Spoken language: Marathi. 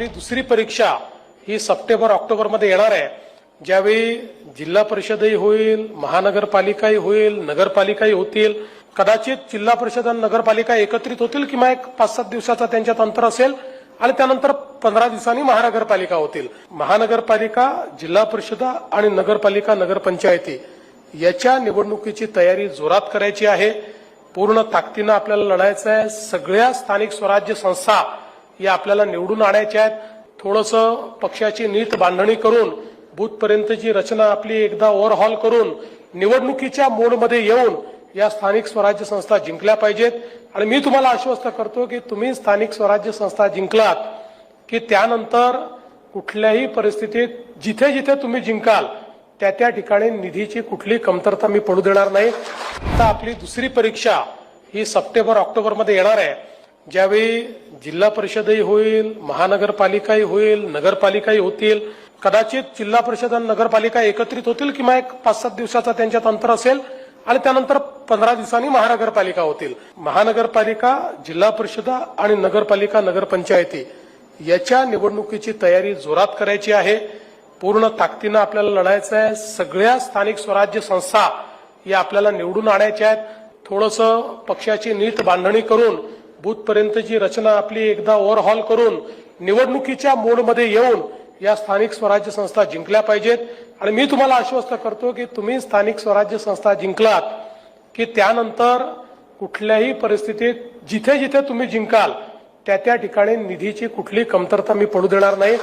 आपली दुसरी परीक्षा ही सप्टेंबर ऑक्टोबरमध्ये येणार आहे. ज्यावेळी जिल्हा परिषदही होईल महानगरपालिकाही होईल नगरपालिकाही होतील कदाचित जिल्हा परिषद आणि नगरपालिका एकत्रित होतील किंवा एक पाच सात दिवसाचा त्यांच्यात अंतर असेल आणि त्यानंतर पंधरा दिवसांनी महानगरपालिका होतील. महानगरपालिका जिल्हा परिषद आणि नगरपालिका नगरपंचायती याच्या निवडणुकीची तयारी जोरात करायची आहे. पूर्ण ताकदीनं आपल्याला लढायचं आहे सगळ्या स्थानिक स्वराज्य संस्था या आपल्याला निवडून आणायच्या आहेत. थोडंसं पक्षाची नीट बांधणी करून बूथपर्यंतची रचना आपली एकदा ओव्हरहॉल करून निवडणुकीच्या मोडमध्ये येऊन या स्थानिक स्वराज्य संस्था जिंकल्या पाहिजेत. आणि मी तुम्हाला आश्वस्त करतो की तुम्ही स्थानिक स्वराज्य संस्था जिंकलात की त्यानंतर कुठल्याही परिस्थितीत जिथे जिथे तुम्ही जिंकाल त्या त्या ठिकाणी निधीची कुठली कमतरता मी पडू देणार नाही. आता आपली दुसरी परीक्षा ही सप्टेंबर ऑक्टोबरमध्ये येणार आहे. ज्यावेळी जिल्हा परिषदही होईल महानगरपालिकाही होईल नगरपालिकाही होतील कदाचित जिल्हा परिषद आणि नगरपालिका एकत्रित होतील किंवा एक पाच सात दिवसाचा त्यांच्यात अंतर असेल आणि त्यानंतर पंधरा दिवसांनी महानगरपालिका होतील. महानगरपालिका जिल्हा परिषद आणि नगरपालिका नगरपंचायती याच्या निवडणुकीची तयारी जोरात करायची आहे. पूर्ण ताकदीनं आपल्याला लढायचं आहे. सगळ्या स्थानिक स्वराज्य संस्था या आपल्याला निवडून आणायच्या आहेत. थोडंसं पक्षाची नीट बांधणी करून बूथपर्यंतची रचना आपली एकदा ओव्हरहॉल करून निवडणुकीच्या मोडमध्ये येऊन या स्थानिक स्वराज्य संस्था जिंकल्या पाहिजेत. आणि मी तुम्हाला आश्वस्त करतो की तुम्ही स्थानिक स्वराज्य संस्था जिंकलात की त्यानंतर कुठल्याही परिस्थितीत जिथे जिथे तुम्ही जिंकाल त्या त्या ठिकाणी निधीची कुठली कमतरता मी पडू देणार नाही.